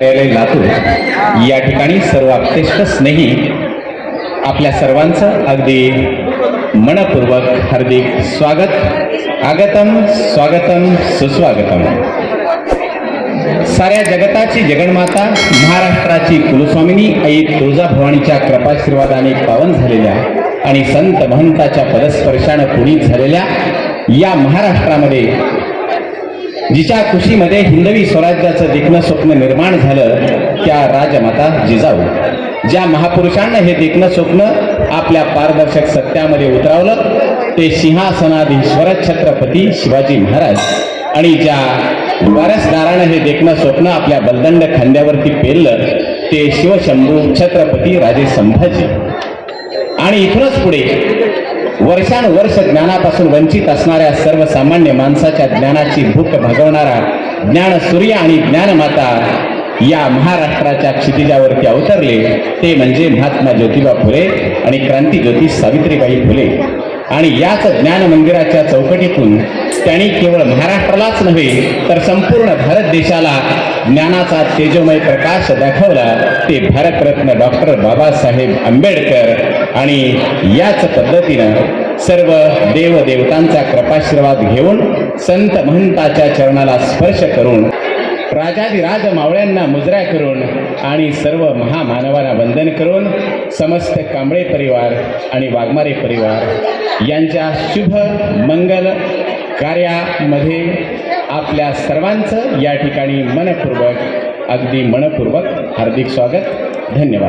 कार्यालय लातूर या ठिकाणी सर्व स्नेही आपल्या सर्वांचं अगदी मनपूर्वक हार्दिक स्वागत. आगतम स्वागतम सुस्वागतम. साऱ्या जगताची जगन्माता महाराष्ट्राची कुलस्वामिनी आई तुळजाभवानीच्या कृपाशीर्वादाने पावन झालेल्या आणि संत महंताच्या पदस्पर्शानं पुनीत झालेल्या या महाराष्ट्रामध्ये जिच्या खुशीमध्ये हिंदवी स्वराज्याचं देखणं स्वप्न निर्माण झालं त्या राजमाता जिजाऊ. ज्या महापुरुषांना हे देखणं स्वप्न आपल्या पारदर्शक सत्यामध्ये उतरवलं ते सिंहासनाधीश्वर छत्रपती शिवाजी महाराज. आणि ज्या वारसदारानं हे देखणं स्वप्न आपल्या बलदंड खांद्यावरती पेरलं ते शिवशंभू छत्रपती राजे संभाजी आणि इथूनच पुढे वर्षानुवर्ष ज्ञानापासून वंचित असणाऱ्या सर्वसामान्य माणसाच्या ज्ञानाची भूक भागवणारा ज्ञानसूर्य आणि ज्ञानमाता या महाराष्ट्राच्या क्षितिजावरती अवतरले ते म्हणजे महात्मा ज्योतिबा फुले आणि क्रांती ज्योती सावित्रीबाई फुले. आणि याच ज्ञान मंदिराच्या चौकटीतून त्यांनी केवळ महाराष्ट्रालाच नव्हे तर संपूर्ण भारत देशाला ज्ञानाचा तेजोमय प्रकाश दाखवला. ते भारतरत्न डॉक्टर बाबासाहेब आंबेडकर आणि याच पद्धतीनं सर्व देवदेवतांचा कृपाशीर्वाद घेऊन संत महंताच्या चरणाला स्पर्श करून राजाधिराज मावळ्यांना मुजरा करून आणि सर्व महामानवांना वंदन करून समस्त कांबळे परिवार आणि वाघमारे परिवार यांच्या शुभ मंगल कार्यामध्ये आपल्या सर्वांचं या ठिकाणी मनपूर्वक अगदी मनपूर्वक हार्दिक स्वागत धन्यवाद.